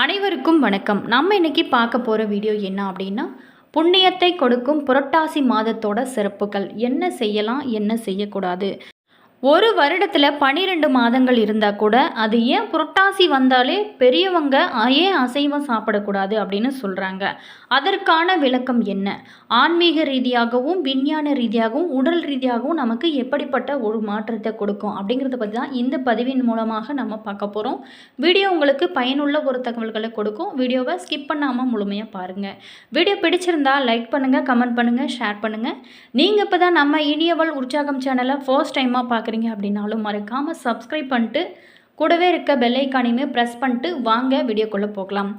அனைவருக்கும் வணக்கம். நம்ம இன்னைக்கு பார்க்க போகிற வீடியோ என்ன அப்படின்னா புண்ணியத்தை கொடுக்கும் புரட்டாசி மாதத்தோட சிறப்புகள். என்ன செய்யலாம் என்ன செய்யக்கூடாது? ஒரு வருடத்தில் பன்னிரெண்டு மாதங்கள் இருந்தால் கூட அது ஏன் புரட்டாசி வந்தாலே பெரியவங்க ஏன் அசைவம் சாப்பிடக்கூடாது அப்படின்னு சொல்கிறாங்க அதற்கான விளக்கம் என்ன? ஆன்மீக ரீதியாகவும் விஞ்ஞான ரீதியாகவும் உடல் ரீதியாகவும் நமக்கு எப்படிப்பட்ட ஒரு மாற்றத்தை கொடுக்கும் அப்படிங்கிறத பற்றி தான் இந்த பதிவின் மூலமாக நம்ம பார்க்க போகிறோம் வீடியோ உங்களுக்கு பயனுள்ள ஒரு தகவல்களை கொடுக்கும். வீடியோவை ஸ்கிப் பண்ணாமல் முழுமையாக பாருங்கள் வீடியோ பிடிச்சிருந்தா லைக் பண்ணுங்கள் கமெண்ட் பண்ணுங்கள் ஷேர் பண்ணுங்கள் நீங்கள் இப்போ தான் நம்ம இனியவள் உற்சாகம் சேனலை ஃபர்ஸ்ட் டைமாக பார்க்குறீங்க அப்படின்னாலும் மறக்காமல் சப்ஸ்கிரைப் பண்ணிட்டு கூடவே இருக்க பெல்லைக்கானையுமே ப்ரெஸ் பண்ணிட்டு வாங்க வீடியோக்குள்ளே போகலாம்.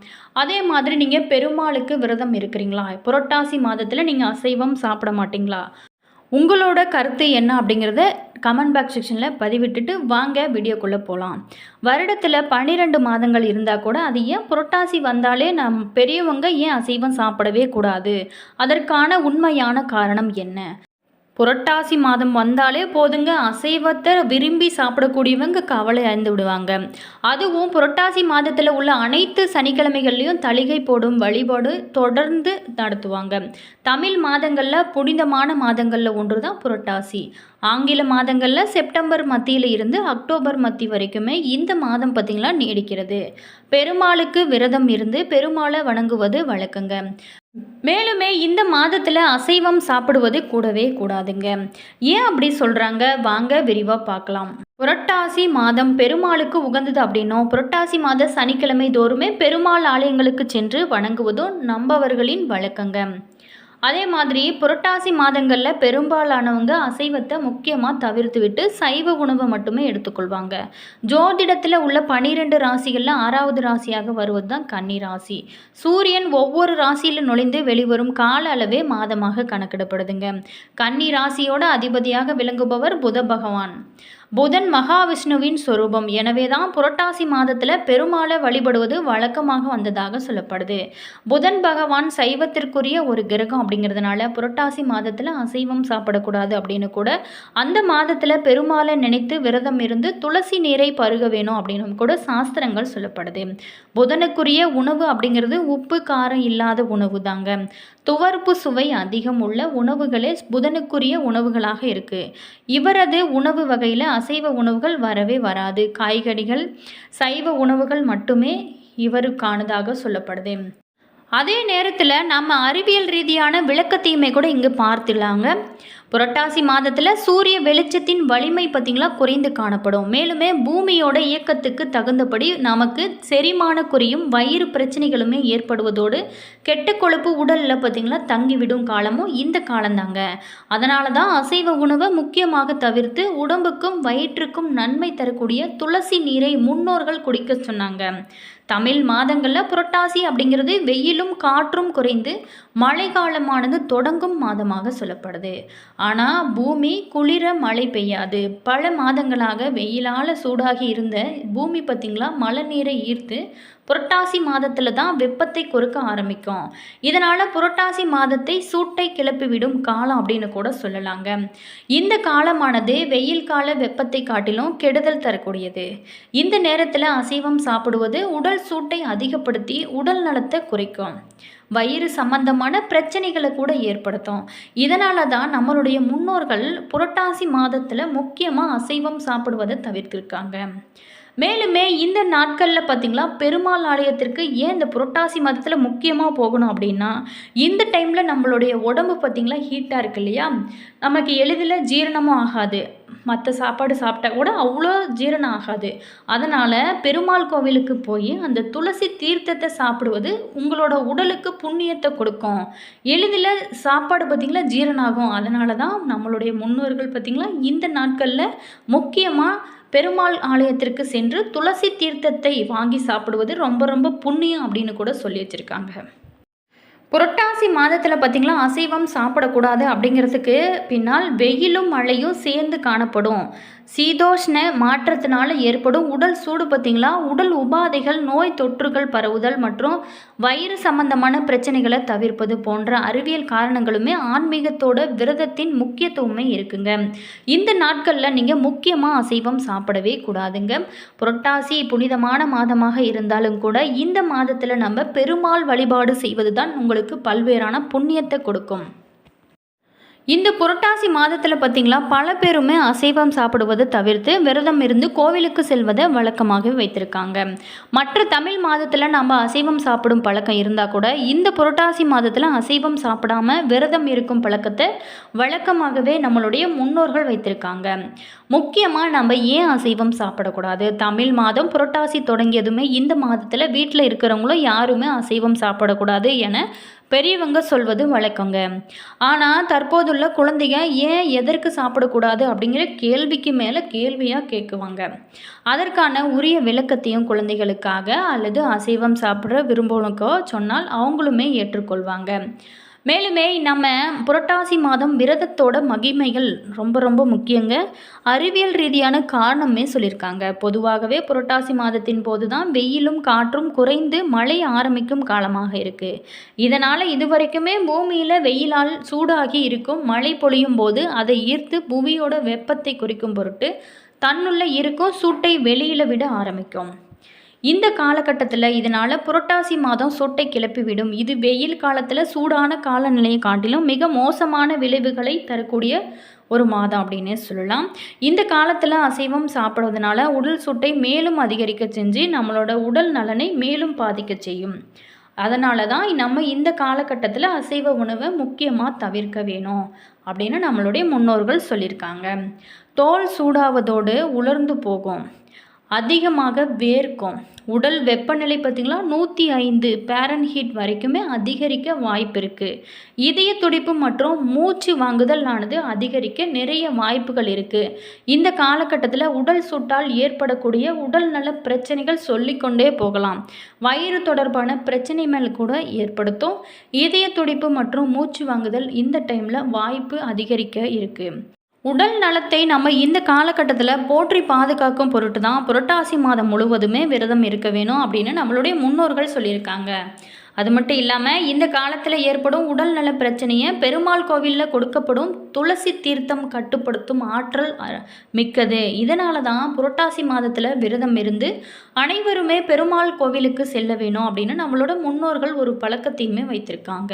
அதே மாதிரி நீங்கள் பெருமாளுக்கு விரதம் இருக்கிறீங்களா? புரட்டாசி மாதத்தில் நீங்கள் அசைவம் சாப்பிட மாட்டிங்களா? உங்களோட கருத்து என்ன அப்படிங்கிறத கமெண்ட் பாக்ஸ் செக்ஷனில் பதிவிட்டுட்டு வாங்க வீடியோக்குள்ளே போகலாம். வருடத்தில் பன்னிரெண்டு மாதங்கள் இருந்தால் கூட அது ஏன் புரட்டாசி வந்தாலே நம் பெரியவங்க ஏன் அசைவம் சாப்பிடவே கூடாது? அதற்கான உண்மையான காரணம் என்ன? புரட்டாசி மாதம் வந்தாலே போதுங்க. அசைவத்தை விரும்பி சாப்பிடக்கூடியவங்க கவலை அடைந்து விடுவாங்க. அதுவும் புரட்டாசி மாதத்தில் உள்ள அனைத்து சனிக்கிழமைகள்லையும் தளிகை போடும் வழிபாடு தொடர்ந்து நடத்துவாங்க. தமிழ் மாதங்களில் புனிதமான மாதங்களில் ஒன்று தான் புரட்டாசி. ஆங்கில மாதங்களில் செப்டம்பர் மத்தியில் இருந்து அக்டோபர் மத்தி வரைக்குமே இந்த மாதம் பார்த்திங்களா நீடிக்கிறது. பெருமாளுக்கு விரதம் இருந்து பெருமாளை வணங்குவது வழக்கங்க. மேலுமே இந்த மாதத்தில் அசைவம் சாப்பிடுவது கூடவே கூடாதுங்க. ஏன் அப்படி சொல்கிறாங்க வாங்க விரிவாக பார்க்கலாம். புரட்டாசி மாதம் பெருமாளுக்கு உகந்தது அப்படின்னும் புரட்டாசி மாத சனிக்கிழமை தோறுமே பெருமாள் ஆலயங்களுக்கு சென்று வணங்குவதும் நம்பவர்களின் வழக்கங்க. அதே மாதிரி புரட்டாசி மாதங்களில் பெரும்பாலானவங்க அசைவத்தை முக்கியமாக தவிர்த்து விட்டு சைவ உணவை மட்டுமே எடுத்துக்கொள்வாங்க. ஜோதிடத்தில் உள்ள பனிரெண்டு ராசிகளில் ஆறாவது ராசியாக வருவது தான் கன்னி ராசி. சூரியன் ஒவ்வொரு ராசியில் நுழைந்து வெளிவரும் கால அளவே மாதமாக கணக்கிடப்படுதுங்க. கன்னி ராசியோட அதிபதியாக விளங்குபவர் புத பகவான். புதன் மகாவிஷ்ணுவின் சொரூபம். எனவே தான் புரட்டாசி மாதத்தில் பெருமாளை வழிபடுவது வழக்கமாக வந்ததாக சொல்லப்படுது. புதன் பகவான் சைவத்திற்குரிய ஒரு கிரகம் அப்படிங்கிறதுனால புரட்டாசி மாதத்தில் அசைவம் சாப்பிடக்கூடாது அப்படின்னு கூட அந்த மாதத்தில் பெருமாளை நினைத்து விரதம் இருந்து துளசி நீரை பருக வேணும் அப்படின்னு கூட சாஸ்திரங்கள் சொல்லப்படுது. புதனுக்குரிய உணவு அப்படிங்கிறது உப்பு காரம் இல்லாத உணவு தாங்க. துவர்ப்பு சுவை அதிகம் உள்ள உணவுகளே புதனுக்குரிய உணவுகளாக இருக்கு. இவரது உணவு வகையில் அசைவ உணவுகள் வரவே வராது. காய்கறிகள் சைவ உணவுகள் மட்டுமே இவருக்கானதாக சொல்லப்படுது. அதே நேரத்தில் நம்ம அறிவியல் ரீதியான விளக்கத்தையுமே கூட இங்கே பார்த்துடலாங்க. புரட்டாசி மாதத்தில் சூரிய வெளிச்சத்தின் வலிமை பார்த்திங்களா குறைந்து காணப்படும். மேலுமே பூமியோட இயக்கத்துக்கு தகுந்தபடி நமக்கு செரிமான குறையும் வயிறு பிரச்சனைகளுமே ஏற்படுவதோடு கெட்ட கொழுப்பு உடலில் பார்த்திங்களா தங்கிவிடும் காலமும் இந்த காலம்தாங்க. அதனால தான் அசைவ உணவை முக்கியமாக தவிர்த்து உடம்புக்கும் வயிற்றுக்கும் நன்மை தரக்கூடிய துளசி நீரை முன்னோர்கள் குடிக்க சொன்னாங்க. தமிழ் மாதங்களில் புரட்டாசி அப்படிங்கிறது வெயிலும் காற்றும் குறைந்து மழை காலமானது தொடங்கும் மாதமாக சொல்லப்படுது. ஆனால் பூமி குளிர மழை பெய்யாது. பல மாதங்களாக வெயிலால் சூடாகி இருந்த பூமி பார்த்திங்களா மழை நீரை ஈர்த்து புரட்டாசி மாதத்தில் தான் வெப்பத்தை கொடுக்க ஆரம்பிக்கும். இதனால் புரட்டாசி மாதத்தை சூட்டை கிளப்பிவிடும் காலம் அப்படின்னு கூட சொல்லலாங்க. இந்த காலமானது வெயில் கால வெப்பத்தை காட்டிலும் கெடுதல் தரக்கூடியது. இந்த நேரத்தில் அசைவம் சாப்பிடுவது உடல் சூட்டை அதிகப்படுத்தி உடல் நலத்தை குறைக்கும். வயிறு சம்பந்தமான பிரச்சனைகளை கூட ஏற்படுத்தும். இதனால தான் நம்மளுடைய முன்னோர்கள் புரட்டாசி மாதத்தில் முக்கியமாக அசைவம் சாப்பிடுவதை தவிர்த்திருக்காங்க. மேலுமே இந்த நாட்களில் பார்த்திங்களா பெருமாள் ஆலயத்திற்கு ஏன் இந்த புரட்டாசி மாதத்தில் முக்கியமாக போகணும் அப்படின்னா இந்த டைமில் நம்மளுடைய உடம்பு பார்த்திங்களா ஹீட்டாக இருக்கு இல்லையா? நமக்கு எளிதில் ஜீரணமும் ஆகாது. மற்ற சாப்பாடு சாப்பிட்டா கூட அவ்வளோ ஜீரணம் ஆகாது. அதனால் பெருமாள் கோவிலுக்கு போய் அந்த துளசி தீர்த்தத்தை சாப்பிடுவது உங்களோட உடலுக்கு புண்ணியத்தை கொடுக்கும். எளிதில் சாப்பாடு பார்த்திங்களா ஜீரணம் ஆகும். அதனால தான் நம்மளுடைய முன்னோர்கள் பார்த்திங்களா இந்த நாட்களில் முக்கியமாக பெருமாள் ஆலயத்திற்கு சென்று துளசி தீர்த்தத்தை வாங்கி சாப்பிடுவது ரொம்ப ரொம்ப புண்ணியம் அப்படின்னு கூட சொல்லி வச்சுருக்காங்க. புரட்டாசி மாதத்தில் பார்த்திங்களா அசைவம் சாப்பிடக்கூடாது அப்படிங்கிறதுக்கு பின்னால் வெயிலும் மழையும் சேர்ந்து காணப்படும். சீதோஷ்ண மாற்றத்தினால ஏற்படும் உடல் சூடு பார்த்திங்களா? உடல் உபாதைகள் நோய் தொற்றுகள் பரவுதல் மற்றும் வயிறு சம்பந்தமான பிரச்சனைகளை தவிர்ப்பது போன்ற அறிவியல் காரணங்களுமே ஆன்மீகத்தோட விரதத்தின் முக்கியத்துவமே இருக்குங்க. இந்த நாட்களில் நீங்கள் முக்கியமாக அசைவம் சாப்பிடவே கூடாதுங்க. புரட்டாசி புனிதமான மாதமாக இருந்தாலும் கூட இந்த மாதத்தில் நம்ம பெருமாள் வழிபாடு செய்வது தான் உங்களுக்கு பல்வேறான புண்ணியத்தை கொடுக்கும். இந்த புரட்டாசி மாதத்தில் பார்த்திங்களா பல பேருமே அசைவம் சாப்பிடுவதை தவிர்த்து விரதம் இருந்து கோவிலுக்கு செல்வதை வழக்கமாக வைத்திருக்காங்க. மற்ற தமிழ் மாதத்தில் நம்ம அசைவம் சாப்பிடும் பழக்கம் இருந்தால் கூட இந்த புரட்டாசி மாதத்தில் அசைவம் சாப்பிடாம விரதம் இருக்கும் பழக்கத்தை வழக்கமாகவே நம்மளுடைய முன்னோர்கள் வைத்திருக்காங்க. முக்கியமாக நம்ம ஏன் அசைவம் சாப்பிடக்கூடாது? தமிழ் மாதம் புரட்டாசி தொடங்கியதுமே இந்த மாதத்தில் வீட்டில் இருக்கிறவங்களும் யாருமே அசைவம் சாப்பிடக்கூடாது என பெரியவங்க சொல்வது வழக்கங்க. ஆனால் தற்போதுள்ள குழந்தைங்க ஏன் எதற்கு சாப்பிடக்கூடாது அப்படிங்கிற கேள்விக்கு மேலே கேள்வியாக கேட்குவாங்க அதற்கான உரிய விளக்கத்தையும் குழந்தைகளுக்காக அல்லது அசைவம் சாப்பிட விரும்புவனுக்கோ சொன்னால் அவங்களுமே ஏற்றுக்கொள்வாங்க. மேலுமே நம்ம புரட்டாசி மாதம் விரதத்தோட மகிமைகள் ரொம்ப ரொம்ப முக்கியங்க. அறிவியல் ரீதியான காரணமே சொல்லியிருக்காங்க. பொதுவாகவே புரட்டாசி மாதத்தின் போது தான் வெயிலும் காற்றும் குறைந்து மழை ஆரம்பிக்கும் காலமாக இருக்குது இதனால் இதுவரைக்குமே பூமியில் வெயிலால் சூடாகி இருக்கும் மழை பொழியும் போது அதை ஈர்த்து புவியோட வெப்பத்தை குறிக்கும் பொருட்டு தன்னுள்ள இருக்கும் சூட்டை வெளியில் விட ஆரம்பிக்கும். இந்த காலகட்டத்தில் இதனால் புரட்டாசி மாதம் சொட்டை கிளப்பிவிடும் இது வெயில் காலத்தில் சூடான காலநிலையை காட்டிலும் மிக மோசமான விளைவுகளை தரக்கூடிய ஒரு மாதம் அப்படின்னே சொல்லலாம். இந்த காலத்தில் அசைவம் சாப்பிடுவதனால உடல் சுட்டை மேலும் அதிகரிக்க செஞ்சு நம்மளோட உடல் நலனை மேலும் பாதிக்க செய்யும். அதனால தான் நம்ம இந்த காலகட்டத்தில் அசைவ உணவை முக்கியமாக தவிர்க்க வேணும் அப்படின்னு நம்மளுடைய முன்னோர்கள் சொல்லியிருக்காங்க. தோல் சூடாவதோடு உலர்ந்து போகும். அதிகமாக வேர்க்கும். உடல் வெப்பநிலை பார்த்திங்களா? நூற்றி ஐந்து பேரன்ஹீட் வரைக்குமே அதிகரிக்க வாய்ப்பு இருக்குது இதய துடிப்பு மற்றும் மூச்சு வாங்குதலானது அதிகரிக்க நிறைய வாய்ப்புகள் இருக்குது இந்த காலகட்டத்தில் உடல் சுட்டால் ஏற்படக்கூடிய உடல் நல பிரச்சனைகள் சொல்லிக்கொண்டே போகலாம். வயிறு தொடர்பான பிரச்சனை மேல் கூட ஏற்படுத்தும். இதய துடிப்பு மற்றும் மூச்சு வாங்குதல் இந்த டைமில் வாய்ப்பு அதிகரிக்க இருக்குது உடல் நலத்தை நம்ம இந்த காலகட்டத்தில் போற்றி பாதுகாக்கும் பொருட்டு தான் புரட்டாசி மாதம் முழுவதுமே விரதம் இருக்க வேணும் அப்படின்னு நம்மளுடைய முன்னோர்கள் சொல்லியிருக்காங்க. அது மட்டும் இல்லாமல் இந்த காலத்தில் ஏற்படும் உடல்நல பிரச்சனையை பெருமாள் கோவிலில் கொடுக்கப்படும் துளசி தீர்த்தம் கட்டுப்படுத்தும் ஆற்றல் மிக்கது. இதனால தான் புரட்டாசி மாதத்தில் விரதம் இருந்து அனைவருமே பெருமாள் கோவிலுக்கு செல்ல வேணும் அப்படின்னு நம்மளோட முன்னோர்கள் ஒரு பழக்கத்தையுமே வைத்திருக்காங்க.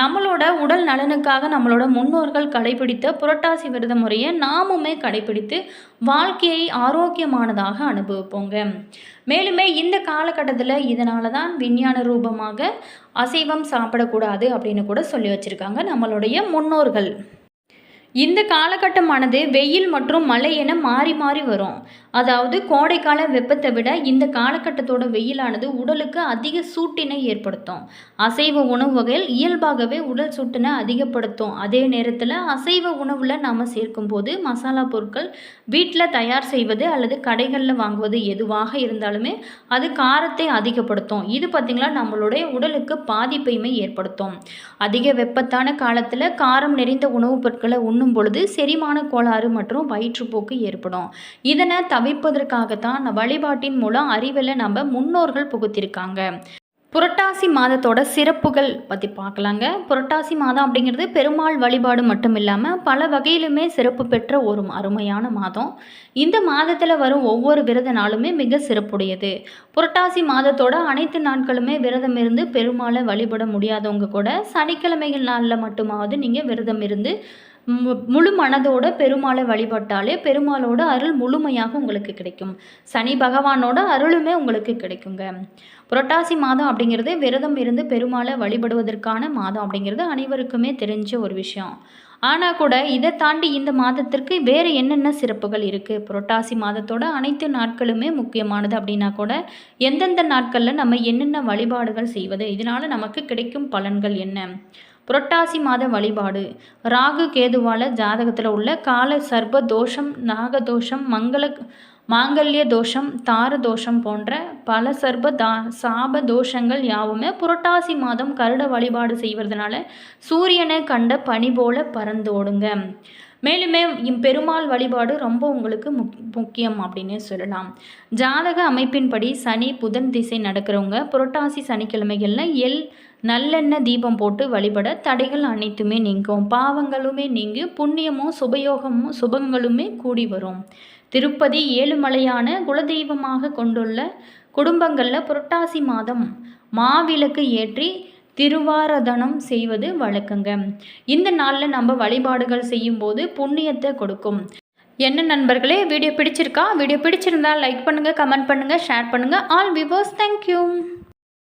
நம்மளோட உடல் நலனுக்காக நம்மளோட முன்னோர்கள் கடைபிடித்த புரட்டாசி விரத முறையை நாமுமே கடைபிடித்து வாழ்க்கையை ஆரோக்கியமானதாக அனுபவிப்போங்க. மேலுமே இந்த காலகட்டத்தில் இதனால தான் விஞ்ஞான ரூபமாக அசைவம் சாப்பிடக்கூடாது அப்படின்னு கூட சொல்லி வச்சுருக்காங்க நம்மளுடைய முன்னோர்கள். இந்த காலகட்டமானது வெயில் மற்றும் மழை என மாறி மாறி வரும். அதாவது கோடைக்கால வெப்பத்தை விட இந்த காலகட்டத்தோட வெயிலானது உடலுக்கு அதிக சூட்டினை ஏற்படுத்தும். அசைவ உணவு வகையில் இயல்பாகவே உடல் சூட்டினை அதிகப்படுத்தும். அதே நேரத்தில் அசைவ உணவில் நாம் சேர்க்கும்போது மசாலா பொருட்கள் வீட்டில் தயார் செய்வது அல்லது கடைகளில் வாங்குவது எதுவாக இருந்தாலுமே அது காரத்தை அதிகப்படுத்தும். இது பார்த்திங்களா நம்மளுடைய உடலுக்கு பாதிப்பையுமே ஏற்படுத்தும். அதிக வெப்பத்தான காலத்தில் காரம் நிறைந்த உணவுப் பொருட்களை உண்ணும் பொழுது செரிமான கோளாறு மற்றும் வயிற்றுப்போக்கு ஏற்படும். இதனை தவிர்ப்பதற்காகத்தான் வழிபாட்டின் மூலம் அறிவில் நம்ம முன்னோர்கள் புகுத்திருக்காங்க. புரட்டாசி மாதத்தோட சிறப்புகள் பற்றி பார்க்கலாங்க. புரட்டாசி மாதம் அப்படிங்கிறது பெருமாள் வழிபாடு மட்டும் இல்லாமல் பல வகையிலுமே சிறப்பு பெற்ற ஒரு அருமையான மாதம். இந்த மாதத்தில் வரும் ஒவ்வொரு விரத நாளுமே மிக சிறப்புடையது. புரட்டாசி மாதத்தோட அனைத்து நாட்களுமே விரதம் இருந்து பெருமாளை வழிபட முடியாதவங்க கூட சனிக்கிழமைகள் நாளில் மட்டுமாவது நீங்கள் விரதம் இருந்து முழு மனதோட பெருமாளை வழிபட்டாலே பெருமாளோட அருள் முழுமையாக உங்களுக்கு கிடைக்கும். சனி பகவானோட அருளுமே உங்களுக்கு கிடைக்குங்க. புரட்டாசி மாதம் அப்படிங்கிறது விரதம் இருந்து பெருமாளை வழிபடுவதற்கான மாதம் அப்படிங்கிறது அனைவருக்குமே தெரிஞ்ச ஒரு விஷயம். ஆனால் கூட இதை தாண்டி இந்த மாதத்திற்கு வேறு என்னென்ன சிறப்புகள் இருக்குது புரட்டாசி மாதத்தோட அனைத்து நாட்களுமே முக்கியமானது அப்படின்னா கூட எந்தெந்த நாட்களில் நம்ம என்னென்ன வழிபாடுகள் செய்வது? இதனால் நமக்கு கிடைக்கும் பலன்கள் என்ன? புரட்டாசி மாத வழிபாடு. ராகு கேதுவால ஜாதகத்தில் உள்ள கால சர்ப தோஷம் நாகதோஷம் மங்கள மாங்கல்ய தோஷம் தார தோஷம் போன்ற பல சர்ப தா சாப தோஷங்கள் யாவுமே புரட்டாசி மாதம் கருட வழிபாடு செய்வதனால சூரியனை கண்ட பனி போல பறந்தோடுங்க. மேலுமே பெருமாள் வழிபாடு ரொம்ப உங்களுக்கு முக் முக்கியம் அப்படின்னே சொல்லலாம். ஜாதக அமைப்பின்படி சனி புதன் திசை நடக்கிறவங்க புரட்டாசி சனிக்கிழமைகளில் எல் நல்லெண்ணெய் தீபம் போட்டு வழிபட தடைகள் அனைத்துமே நீங்கும். பாவங்களுமே நீங்கி புண்ணியமும் சுபயோகமும் சுபங்களுமே கூடி வரும். திருப்பதி ஏழுமலையான குலதெய்வமாக கொண்டுள்ள குடும்பங்களில் புரட்டாசி மாதம் மாவிளக்கு ஏற்றி திருவாரதனம் செய்வது வழக்கங்க. இந்த நாளில் நம்ம வழிபாடுகள் செய்யும்போது புண்ணியத்தை கொடுக்கும். என்ன நண்பர்களே வீடியோ பிடிச்சிருக்கா? வீடியோ பிடிச்சிருந்தா லைக் பண்ணுங்கள் கமெண்ட் பண்ணுங்கள் ஷேர் பண்ணுங்கள் ஆல் விவர்ஸ் தேங்க்யூ